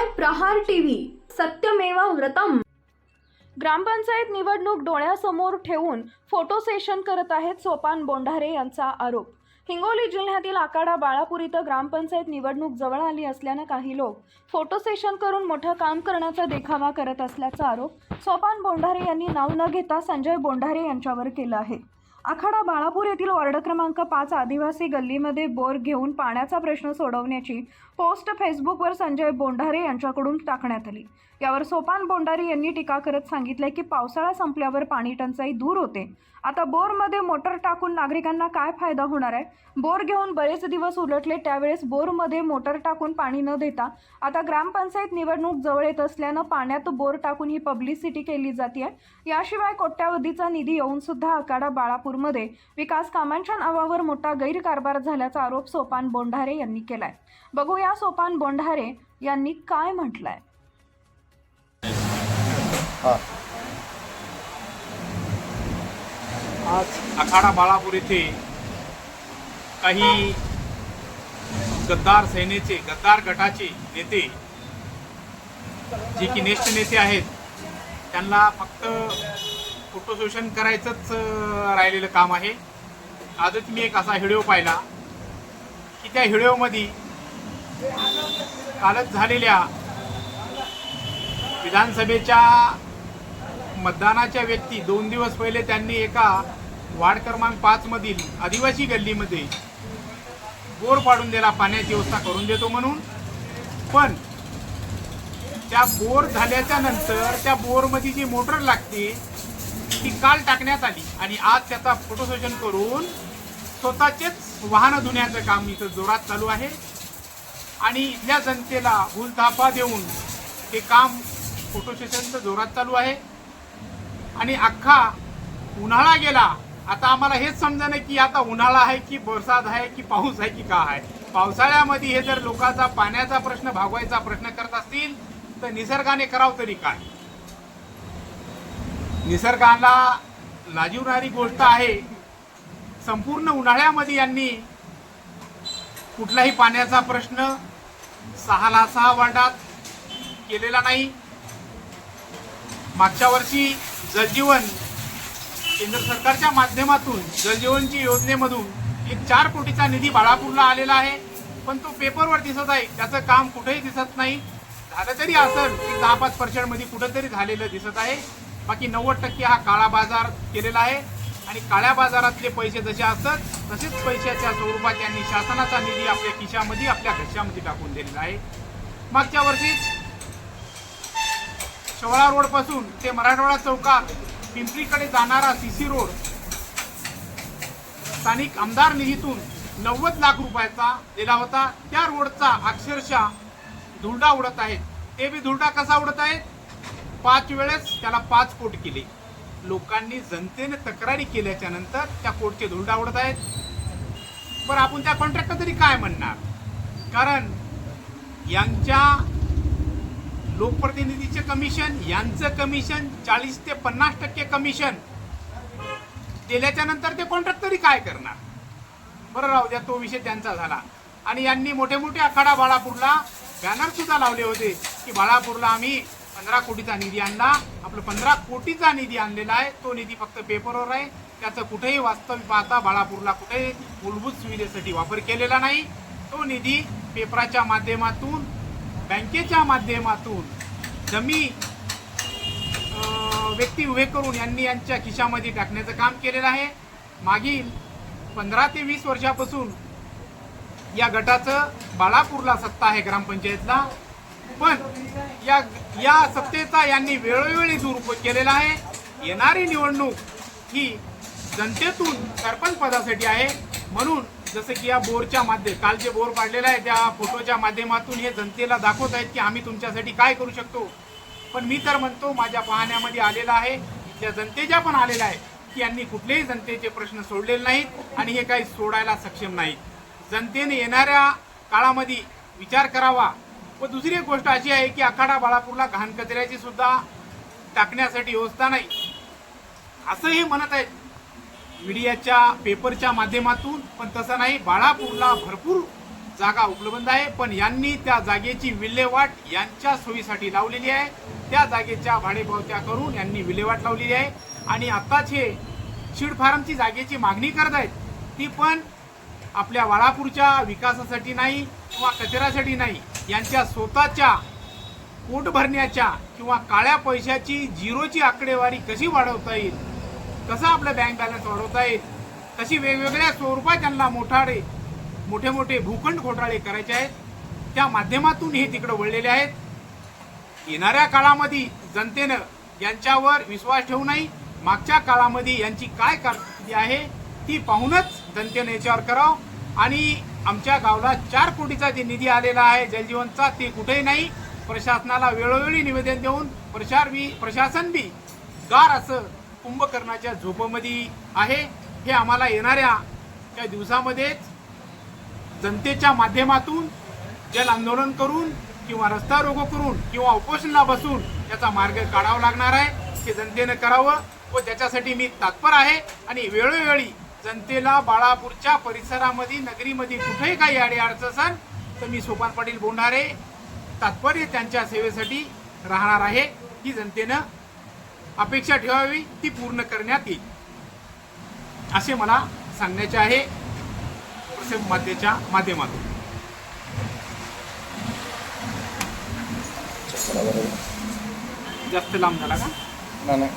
पाहताय प्रहार टीव्ही. सत्यमेवा व्रतम. ग्रामपंचायत निवडणूक डोळ्यासमोर ठेवून फोटो सेशन करत आहेत सोपान बोंढारे यांचा आरोप. हिंगोली जिल्ह्यातील आकाडा बाळापूर इथं ग्रामपंचायत निवडणूक जवळ आली असल्यानं काही लोक फोटो सेशन करून मोठं काम करण्याचा देखावा करत असल्याचा आरोप सोपान बोंढारे यांनी नाव न घेता संजय बोंढारे यांच्यावर केला आहे. आखाडा बाळापूर येथील वॉर्ड क्रमांक पाच आदिवासी गल्लीमध्ये बोर घेऊन पाण्याचा प्रश्न सोडवण्याची पोस्ट फेसबुकवर संजय बोंढारे यांच्याकडून टाकण्यात आली. यावर सोपान बोंडारे यांनी टीका करत सांगितले की पावसाळा संपल्यावर पाणी टंचाई दूर होते. आता बोरमध्ये मोटर टाकून नागरिकांना काय फायदा होणार आहे? बोर घेऊन बरेच दिवस उलटले त्यावेळेस बोरमध्ये मोटर टाकून पाणी न देता आता ग्रामपंचायत निवडणूक जवळ येत असल्यानं पाण्यात बोर टाकून ही पब्लिसिटी केली जाते याशिवाय कोट्यावधीचा निधी येऊन सुद्धा बाळापूर बाळापूरमध्ये विकास कामांच्या नावावर मोठा गैरकारभार झाल्याचा आरोप सोपान बोंढारे यांनी केलाय. बघूया सोपान बोंढारे यांनी काय म्हटलंय. आज आखाडा बाळापूर येथे काही गद्दार सेनेचे गद्दार गटाचे नेते जे की ज्येष्ठ नेते आहेत त्यांना फक्त फोटो शोषण करायचंच राहिलेलं काम आहे. आजच मी एक असा व्हिडिओ पाहिला की त्या व्हिडिओमध्ये कालच झालेल्या विधानसभेच्या मतदानाच्या व्यक्ती दोन दिवस पहिले त्यांनी एका वार्ड क्रमांक पाचमधील आदिवासी गल्लीमध्ये बोर पाडून दिला पाण्याची व्यवस्था करून देतो म्हणून. पण त्या बोर झाल्याच्यानंतर त्या बोरमध्ये जी मोटर लागते ती काल टाकण्यात आली आणि आज त्याचा फोटो सेशन करून स्वतःचेच वाहनं धुण्याचं काम इथं जोरात चालू आहे. आणि इथल्या जनतेला भूलथापा देऊन हे काम फोटो सेशनचं जोरात चालू आहे. आणि अख्खा उन्हाळा गेला आता आम्हाला हेच समजा की आता उन्हाळा आहे की बरसात आहे की पाऊस आहे की का आहे. पावसाळ्यामध्ये हे जर लोकांचा पाण्याचा प्रश्न भागवायचा प्रश्न करत असतील तर निसर्गाने करावं तरी काय? निसर्गाला लाजिवणारी गोष्ट आहे. संपूर्ण उन्हाळ्यामध्ये यांनी कुठलाही पाण्याचा प्रश्न सहाला सहा वार्डात केलेला नाही. मागच्या वर्षी जलजीवन केंद्र सरकारच्या माध्यमातून जलजीवनची योजनेमधून एक चार कोटीचा निधी बाळापूरला आलेला आहे. पण तो पेपरवर दिसत आहे. त्याचं काम कुठेही दिसत नाही. झालं तरी असं एक दहा पाच पर्सेंटमध्ये कुठंतरी झालेलं दिसत आहे. बाकी नव्वद टक्के हा काळा बाजार केलेला आहे. आणि काळ्या बाजारातले पैसे जसे असतात तसेच पैशाच्या स्वरूपात त्यांनी शासनाचा निधी आपल्या खिशामध्ये आपल्या घशामध्ये टाकून दिलेला आहे. मागच्या वर्षीच शवळा रोडपासून ते मराठवाडा चौकात पिंपरीकडे जाणारा सी सी रोड स्थानिक आमदार निधीतून नव्वद लाख रुपयाचा दिला होता. त्या रोडचा अक्षरशः धुरडा उडत आहेत ते बी धुरडा कसा उडत आहेत पाच वेळेस त्याला पाच कोट केले. लोकांनी जनतेने तक्रारी केल्याच्यानंतर त्या कोटचे धूळ डावडत आहेत. पण आपण त्या कॉन्ट्रॅक्टर तरी काय म्हणणार? कारण यांच्या लोकप्रतिनिधीचे कमिशन यांचं कमिशन चाळीस ते पन्नास टक्के कमिशन दिल्याच्या नंतर ते कॉन्ट्रॅक्ट तरी काय करणार? बरं राहू द्या तो विषय त्यांचा झाला. आणि यांनी मोठे मोठे आखाडा बाळापूरला बॅनर सुद्धा लावले होते की बाळापूरला आम्ही पंधरा कोटीचा निधी आणला. आपलं पंधरा कोटीचा निधी आणलेला आहे. तो निधी फक्त पेपरवर आहे. त्याचं कुठेही वास्तविक पाहता बाळापूरला कुठेही मूलभूत सुविधेसाठी वापर केलेला नाही. तो निधी पेपराच्या माध्यमातून बँकेच्या माध्यमातून जमी व्यक्ती उभे करून यांनी यांच्या खिशामध्ये टाकण्याचं काम केलेलं आहे. मागील पंधरा ते वीस वर्षापासून या गटाचं बाळापूरला सत्ता आहे ग्रामपंचायतला. पण या या सत्तेचा यांनी वेळोवेळी दुरुपयोग केलेला आहे. येणारी निवडणूक ही जनतेतून सरपंच पदासाठी आहे. म्हणून जसं की या बोरच्या माध्यम काल जे बोर पाडलेलं आहे त्या फोटोच्या माध्यमातून हे जनतेला दाखवत आहेत की आम्ही तुमच्यासाठी काय करू शकतो. पण मी तर म्हणतो माझ्या पाहण्यामध्ये आलेला आहे त्या जनतेच्या पण आलेला आहे की यांनी कुठलेही जनतेचे प्रश्न सोडलेले नाहीत आणि हे काही सोडायला सक्षम नाहीत. जनतेने येणाऱ्या काळामध्ये विचार करावा. व दुसरी एक गोष्ट अशी आहे की आखाडा बाळापूरला घाण कचऱ्याची सुद्धा टाकण्यासाठी व्यवस्था नाही. असंही म्हणत आहेत मीडियाच्या पेपरच्या माध्यमातून पण तसं नाही. बाळापूरला भरपूर जागा उपलब्ध आहे पण यांनी त्या जागेची विल्हेवाट यांच्या सोयीसाठी लावलेली आहे. त्या जागेच्या भाडेपावत्या करून यांनी विल्हेवाट लावलेली आहे. आणि आत्ताच हे शिड फार्मची जागेची मागणी करत आहेत ती पण आपल्या बाळापूरच्या विकासासाठी नाही किंवा कचऱ्यासाठी नाही. यांच्या स्वतःच्या पोट भरण्याच्या किंवा काळ्या पैशाची झिरोची आकडेवारी कशी वाढवता येईल? कसं आपलं बँक बॅलन्स वाढवता येईल? तशी वेगवेगळ्या स्वरूपात त्यांना मोठाडे मोठे मोठे भूखंड घोटाळे करायचे आहेत? त्या माध्यमातून हे तिकडे वळलेले आहेत. येणाऱ्या काळामध्ये जनतेनं यांच्यावर विश्वास ठेवू नाही मागच्या काळामध्ये यांची काय कारकिर्दी आहे ती पाहूनच जनतेनं याच्यावर करावं. आणि आमच्या गावाला चार कोटीचा जे निधी आलेला आहे जलजीवनचा ते कुठेही नाही. प्रशासनाला वेळोवेळी निवेदन देऊन प्रचार बी प्रशासन बी गार असं कुंभकर्णाच्या झोपमध्ये आहे. हे आम्हाला येणाऱ्या त्या दिवसामध्येच जनतेच्या माध्यमातून जल आंदोलन करून किंवा रस्ता रोको करून किंवा उपोषणला बसून त्याचा मार्ग काढावा लागणार आहे. हे जनतेनं करावं व त्याच्यासाठी मी तात्पर आहे आणि वेळोवेळी जनतेला बाळापूरच्या परिसरामध्ये नगरीमध्ये कुठेही काही अडी अडचण तर मी सोपान पाटील बोलणारे. तात्पर्य त्यांच्या सेवेसाठी राहणार आहे. ही जनतेनं अपेक्षा ठेवावी ती पूर्ण करण्यात येईल. असे मला सांगण्याचे आहे प्रसिद्ध माध्यमातून. जास्त लांब झाला का? नाही.